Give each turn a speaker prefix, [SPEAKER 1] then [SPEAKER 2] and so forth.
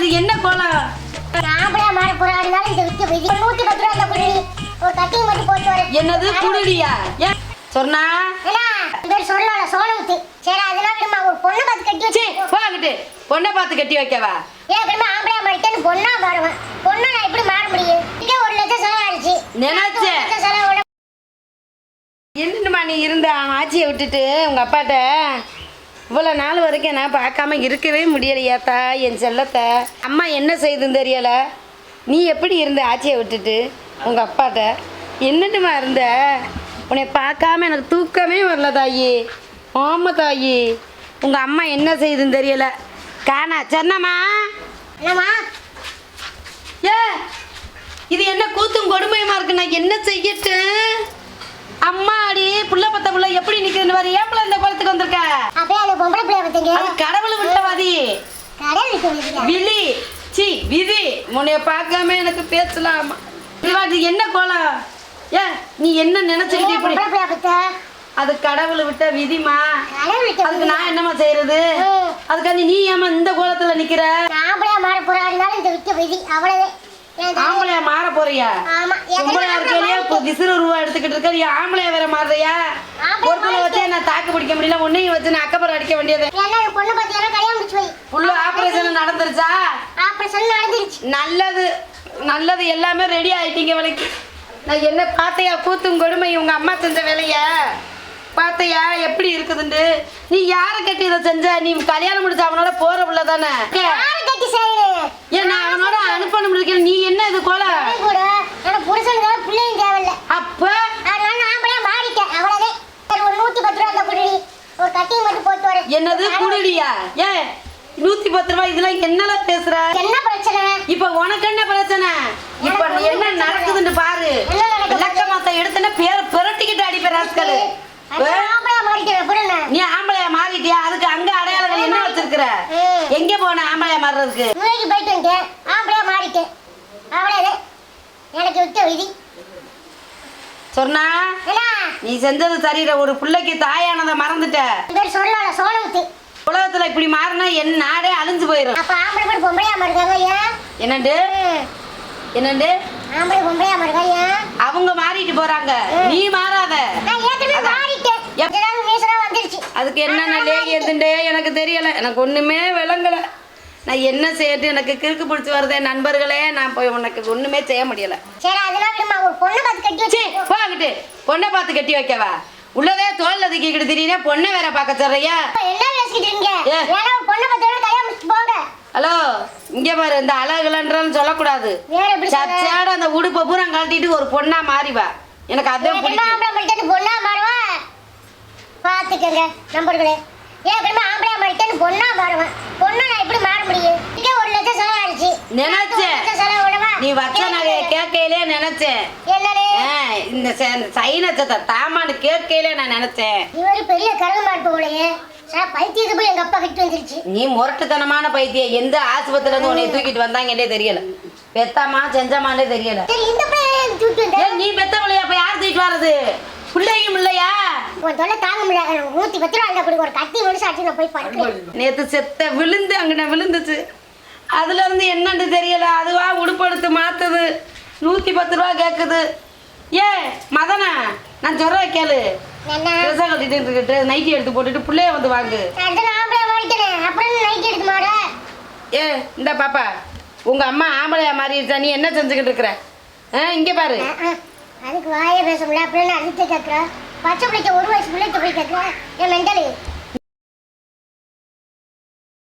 [SPEAKER 1] அது என்ன கோலம்
[SPEAKER 2] ஆம்பளையா மாற போறாருனால இதை விட்டு விதி நூத்தி பத்து ரூபா குடி ஒரு கட்டிங் மட்டும் போட்டு வர.
[SPEAKER 1] என்னது? குடிடியா? ஏன் சொன்னா?
[SPEAKER 2] ஏன்னா இவர் சொல்லல சோனமுத்து சரி அதெல்லாம் விடுமா ஒரு பொண்ணை பார்த்து கட்டி வச்சு
[SPEAKER 1] போங்கிட்டு பொண்ணை பார்த்து கட்டி வைக்கவா?
[SPEAKER 2] ஏன் விடுமா ஆம்பளையா மாறிட்டேன்னு பொண்ணா மாறுவேன். பொண்ணை நான் எப்படி மாற முடியும்? இங்கே ஒரு லட்சம் செலவு ஆயிடுச்சு.
[SPEAKER 1] நினைச்சேன். என்னமா நீ இருந்த ஆச்சியை விட்டுட்டு உங்கள் அப்பாட்ட இவ்வளோ நாள் வரைக்கும் நான் பார்க்காம இருக்கவே முடியலையாத்தா என் செல்லத்தை. அம்மா என்ன செய்யுதுன்னு தெரியலை. நீ எப்படி இருந்த ஆச்சியை விட்டுட்டு? உங்கள் அப்பாட்ட. என்னட்டுமா இருந்த? உன்னை பார்க்காம எனக்கு தூக்கமே வரல தாயி. ஆமாம் தாயி. உங்கள் அம்மா என்ன செய்யுதுன்னு தெரியல. காணா சொன்னம்மா.
[SPEAKER 2] என்னம்மா?
[SPEAKER 1] ஏ இது என்ன கூத்தும் கொடுமையுமா இருக்கு? நான் என்ன செய்யட்டும் அம்மாடி புள்ள பத்த புள்ள எப்படி நிக்குதுன்னு பாரு. ஏன் புள்ள இந்த குளத்துக்கு வந்திருக்க?
[SPEAKER 2] பொம்பளை பிள்ளைய பார்த்தீங்க
[SPEAKER 1] அது கடவுள் விட்டவாதி
[SPEAKER 2] விடுங்க
[SPEAKER 1] விழி. சி விதி உன்னைய பார்க்காம எனக்கு பேசலாமா? இது என்ன கோலம் ஏ நீ என்ன நினைச்சுக்கிட்டு இப்படி? அது கடவுள் விட்ட விதிமா அதுக்கு நான் என்னம்மா செய்யறது. அதுக்காண்டி நீ ஏமா இந்த கோலத்துல நிக்கிற?
[SPEAKER 2] ஆம்பளையா மாற இதை விதி. தலை-
[SPEAKER 1] ஆம்பளையா மாற போறியா?
[SPEAKER 2] ஆமா.
[SPEAKER 1] விசிறு உருவா எடுத்துக்கிட்டு இருக்க நீ ஆம்பளையா வேற மாறுறியா? ஒருத்தனை வச்சே நான் தாக்கு பிடிக்க முடியல? உன்னையும் வச்சு நான் அக்கப்புறம் அடிக்க வேண்டியது.
[SPEAKER 2] பொண்ணு கல்யாணம் முடிச்சு வை
[SPEAKER 1] புள்ள ஆபரேஷன் நடந்துருச்சா?
[SPEAKER 2] ஆபரேஷன் நடந்துருச்சு.
[SPEAKER 1] நல்லது. நல்லது எல்லாமே ரெடி ஆயிட்டீங்க வேலைக்கு நான் என்ன பார்த்தையா? கூத்தும் கொடுமை உங்க அம்மா செஞ்ச வேலைய? பார்த்தையா? எப்படி இருக்குதுண்டு? நீ யாரை கட்டி இதை செஞ்ச? நீ கல்யாணம் முடிச்ச அவனோட போற புள்ள தானே? ஏன் நான் அவனோட அனுப்பணும் இருக்கேன். நீ என்ன இது கோல?
[SPEAKER 2] அவன் கூட எனக்கு புருஷனுக்கு பிள்ளையும் தேவையில்ல
[SPEAKER 1] அப்ப
[SPEAKER 2] அதனால நான் ஆம்பளையா மாறிட்டேன் அவ்வளவுதான் சரி, ஒரு நூத்தி பத்து ரூபா இந்த குடி ஒரு கட்டிங் மட்டும் போட்டு வரேன்
[SPEAKER 1] என்னது குடிடியா ஏ நூத்தி பத்து ரூபாய் இதெல்லாம் என்னலாம் பேசுற?
[SPEAKER 2] என்ன பிரச்சனை?
[SPEAKER 1] இப்ப உனக்கு என்ன பிரச்சனை? இப்ப என்ன நடக்குதுன்னு பாரு? விளக்கமாத்த எடுத்துன பேர புரட்டிக்கிட்டு அடிப்பேன் ராஸ்கல். நீ ஆம்பளையா மாறிட்டியா? அதுக்கு அங்க அடையாளங்கள் என்ன வச்சிருக்கிற. எங்க போன ஆம்பளையா மாறுறதுக்கு?
[SPEAKER 2] போயிட்டு வந்துட்டேன். ஆம்பளையா மாறிட்டேன். அவ்வளவுதான். எனக்கு விட்ட விதி.
[SPEAKER 1] சொன்னா? நீ செஞ்சது சரியில்லை. ஒரு பிள்ளைக்கு தாயானதை மறந்துட்ட.
[SPEAKER 2] சொல்லல சோனமுத்து
[SPEAKER 1] உலகத்துல இப்படி மாறினா என் நாடே அழிஞ்சு போயிடும்
[SPEAKER 2] அப்ப ஆம்பளை கூட பொம்பளையா மாறுதாங்க ஏன்
[SPEAKER 1] என்னண்டு. என்னண்டு?
[SPEAKER 2] ஆம்பளை பொம்பளையா மாறுதா ஏன்
[SPEAKER 1] அவங்க மாறிட்டு போறாங்க. நீ மாறாத.
[SPEAKER 2] நான் ஏற்கனவே மாறிட்டேன்.
[SPEAKER 1] எப்-
[SPEAKER 2] இதெல்லாம் மீசரா வந்துருச்சு.
[SPEAKER 1] அதுக்கு என்னென்ன லேகி எதுண்டே எனக்கு தெரியல. எனக்கு ஒண்ணுமே விளங்கல. நான் என்ன செய்யட்டு எனக்கு கிறுக்கு பிடிச்சி வருதே நண்பர்களே. நான் போய் உனக்கு ஒண்ணுமே செய்ய முடியல.
[SPEAKER 2] சரி அதெல்லாம் விடுமா. ஒரு பொண்ணை பார்த்து கட்டி வச்சு
[SPEAKER 1] போங்கிட்டு பொண்ணை பார்த்து கட்டி வைக்கவா? உள்ளதே தோல்ல தூக்கிக்கிட்டு திடீர்னு பொண்ணை வேற பார்க்க சொல்றியா?
[SPEAKER 2] இருக்கீங்க. ஏன்னா ஒரு பொண்ணை பார்த்து கல்யாணம் போங்க.
[SPEAKER 1] ஹலோ இங்க பாரு இந்த அழகுலன்றன்னு சொல்லக்கூடாது? சச்சேட அந்த உடுப்பை பூரா கழட்டிட்டு ஒரு பொண்ணா மாறி வா எனக்கு அதான் பிடிக்கும்.
[SPEAKER 2] பொண்ணா மாறுவா? பாத்துக்கங்க நம்பர்களே ஏன் தெரியுமா? ஆம்பளை மாறிட்டேன்னு பொண்ணா மாறுவேன். பொண்ணை நான் எப்படி மாற முடியும்? இங்கே ஒரு லட்சம் செலவு ஆயிடுச்சு.
[SPEAKER 1] நினைச்சேன். நீ வச்ச நகையை கேட்கையிலே நினைச்சேன். இந்த சைனச்சத்தை தாமான்னு கேட்கையிலே நான் நினைச்சேன்.
[SPEAKER 2] இவரு பெரிய கருது மாட்டு போலயே. பைத்தியத்தை போய் எங்க அப்பா கிட்ட வந்துருச்சு.
[SPEAKER 1] நீ முரட்டுத்தனமான பைத்தியம். எந்த ஆஸ்பத்திரில இருந்து உன்னை தூக்கிட்டு வந்தாங்கன்னே தெரியல. பெத்தாமா செஞ்சமானே தெரியல.
[SPEAKER 2] சரி இந்த பையன் தூக்கி
[SPEAKER 1] நீ பெத்த பிள்ளையா? அப்ப யார் தூக்கிட்டு வர்றது? பிள்ளையும் இல்லையா?
[SPEAKER 2] உன் தொல்லை தாங்க முடியல நூத்தி பத்து ரூபா கொடுங்க. ஒரு கத்தி முடிச்சு அடிச்சு நான் போய் படுக்கிறேன்
[SPEAKER 1] நேத்து செத்த விழுந்து அங்கன விழுந்துச்சு. அதுல இருந்து என்னன்னு தெரியல. அதுவா உடுப்படுத்து மாத்துது. நூத்தி பத்து ரூபா கேக்குது. ஏ மதனா நான் சொல்றேன் கேளு. ட்ரெஸ்ஸை கட்டிட்டு இருக்கிட்டு நைட்டி எடுத்து போட்டுட்டு பிள்ளைய வந்து வாங்கு. ஏ இந்த பாப்பா உங்க அம்மா ஆம்பளையா மாறிடுச்சா நீ என்ன செஞ்சுக்கிட்டு இருக்கிற? ஆ இங்க பாரு.
[SPEAKER 2] அதுக்கு வாயை பேச முடியல. அப்படின்னு அழுத்து கேட்குறேன் பச்சை பிள்ளைக்கு ஒரு வயசு பிள்ளைக்கு போய் கேட்குறேன் என் மெண்டலி